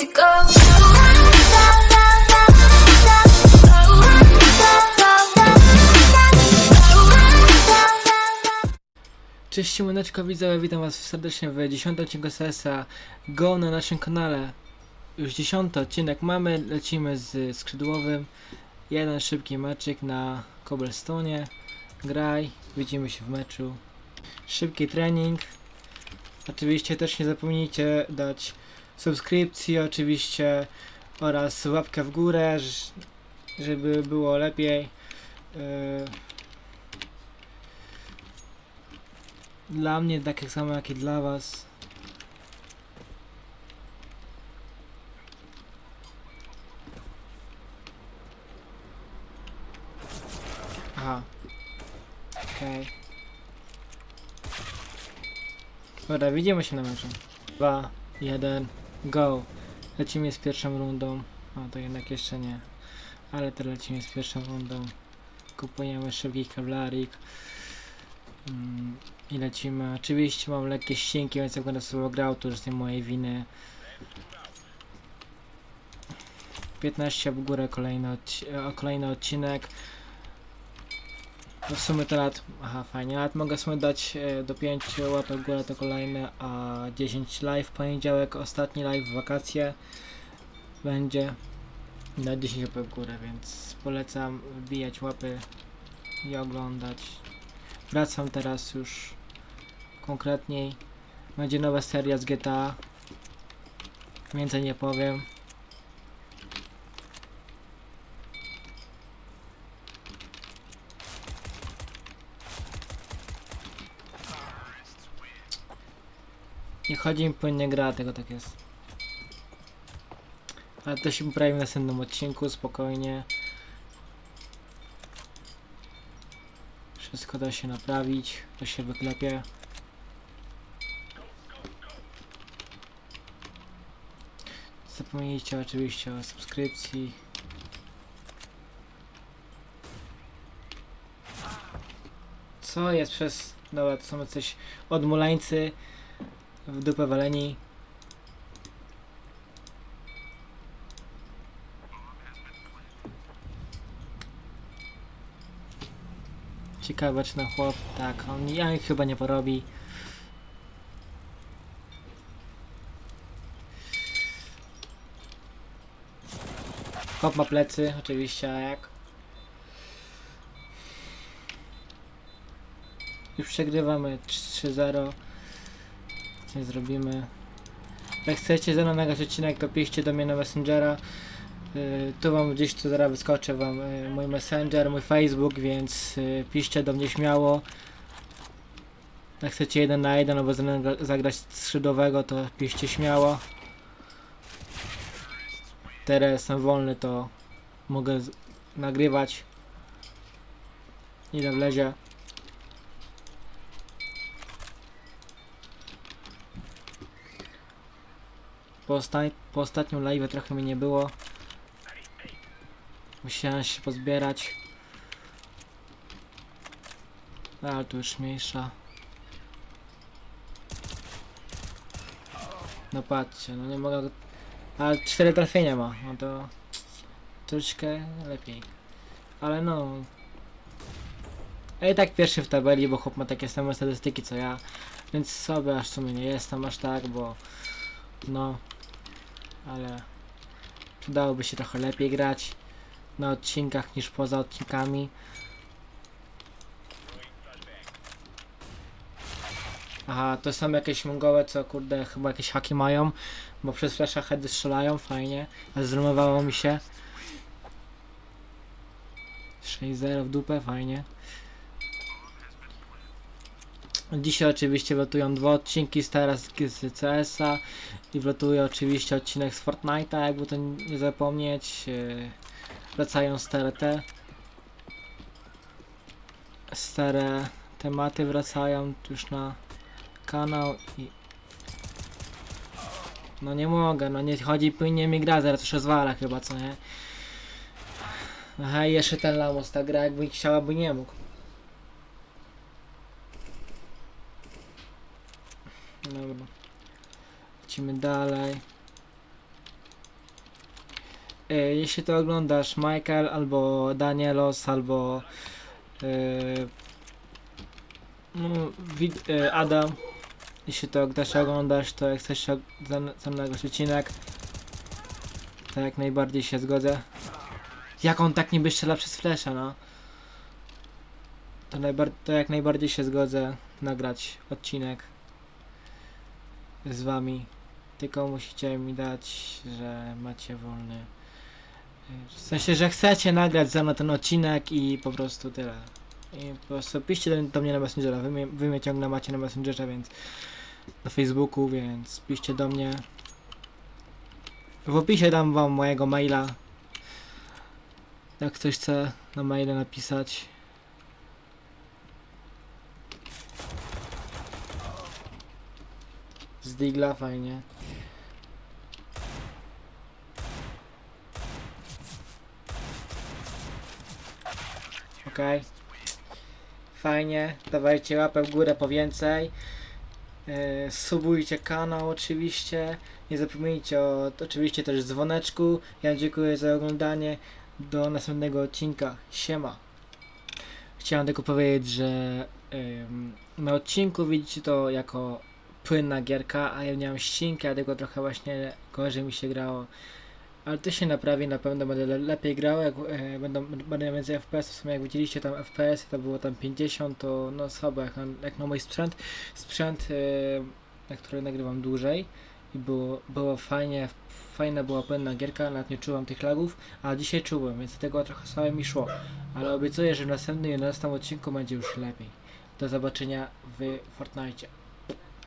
go. Cześć siemaneczko widzowie, witam was serdecznie w 10 odcinku CS-a Go na naszym kanale. Już 10 odcinek mamy, lecimy z skrzydłowym. Jeden szybki meczyk na cobblestone. Graj, widzimy się w meczu. Szybki trening. Oczywiście też nie zapomnijcie dać subskrypcji oczywiście oraz łapkę w górę, żeby było lepiej. Yy, Dla mnie tak samo jak i dla was. Aha. Okej. Dobra, widzimy się na meczu. 2, 1, go. Lecimy z pierwszą rundą. O, to jednak jeszcze nie. Ale to lecimy z pierwszą rundą. Kupujemy szybki kawlarik. Mm, i lecimy. Oczywiście mam lekkie ścinki, więc jak będę sobie grał, to już z tej mojej winy. 15 w górę kolejny, odci- o, kolejny odcinek. W sumie to lat, aha fajnie, mogę sobie dać e, do 5 łapek w górę to kolejny, a 10 live w poniedziałek, ostatni live w wakacje będzie na 10 łapek w górę, więc polecam wbijać łapy i oglądać. Wracam teraz już konkretniej. Będzie nowa seria z GTA. Więcej nie powiem. Nie chodzi mi płynnie gra, tego tak jest. Ale to się poprawi w następnym odcinku, spokojnie. Wszystko da się naprawić, to się wyklepie. Zapomnijcie oczywiście o subskrypcji. Co jest przez... Dobra, to są coś odmulańcy w dupę waleni. Ciekawe czy na chłop, tak, on ja ich chyba nie porobi. Chłop ma plecy, oczywiście, jak? Już przegrywamy 3-0. Nie zrobimy. Jak chcecie ze mną nagrać odcinek, to piszcie do mnie na Messengera. Y, tu wam gdzieś tu zaraz wyskoczy wam y, mój Messenger, mój Facebook, więc y, piszcie do mnie śmiało. Jak chcecie jeden na jeden albo ze mną gra- zagrać skrzydłowego, to piszcie śmiało. Teraz jestem wolny, to mogę nagrywać ile wlezie. Po, osta- po ostatnim live trochę mnie nie było. Musiałem się pozbierać. Ale tu już mniejsza. No patrzcie, no nie mogę... Ale cztery trafienia ma, no to... Troszkę lepiej. Ale no... I tak pierwszy w tabeli, bo chłop ma takie same statystyki co ja. Więc sobie aż w sumie nie jestem aż tak, bo... No... Ale... Przydałoby się trochę lepiej grać na odcinkach niż poza odcinkami. Aha, to są jakieś mongoły, co kurde chyba jakieś haki mają, bo przez flasha heady strzelają, fajnie. Zrymowało mi się. 6-0 w dupę, fajnie. Dzisiaj oczywiście wlatują dwa odcinki z teraz z CS-a i wlatuje oczywiście odcinek z Fortnite'a, jakby to nie zapomnieć. Yy, wracają stare te stare tematy wracają już na kanał i no nie mogę, no nie chodzi płynnie mi gra, zaraz już rozwala chyba, co nie? Aha, jeszcze ten Lamos, ta gra jakby chciała, by nie mógł. Dobra. Lecimy dalej. e, jeśli to oglądasz Michael albo Danielos albo e, no, wid, e, Adam, jeśli to też oglądasz, to jak chcesz za nagrać odcinek, to jak najbardziej się zgodzę. Jak on tak niby strzela przez flesza, no. To, to jak najbardziej się zgodzę nagrać odcinek z wami. Tylko musicie mi dać, że macie wolny. W sensie, że chcecie nagrać ze mną ten odcinek i po prostu tyle. I po prostu piszcie do, do mnie na Messengera. Wy mnie, wy mnie ciągle macie na Messengerze, więc na Facebooku, więc piszcie do mnie. W opisie dam wam mojego maila. Jak ktoś chce na maile napisać. Z Digla fajnie. Okej. Fajnie. Dawajcie łapę w górę po więcej. E, subujcie kanał oczywiście. Nie zapominajcie o oczywiście też dzwoneczku. Ja dziękuję za oglądanie. Do następnego odcinka. Siema. Chciałem tylko powiedzieć, że ym, na odcinku widzicie to jako płynna gierka, a ja miałem ścinkę, dlatego trochę właśnie gorzej mi się grało. Ale to się naprawi, na pewno będę le lepiej grał, jak e, będą, będę miał więcej FPS, w sumie jak widzieliście tam FPS to było tam 50, to no słabo jak na, jak na mój sprzęt. Sprzęt, e, na który nagrywam dłużej i było, było fajnie, fajna była płynna gierka, nawet nie czułem tych lagów, a dzisiaj czułem, więc tego trochę słabe mi szło. Ale obiecuję, że w następnym i następnym odcinku będzie już lepiej. Do zobaczenia w Fortnite.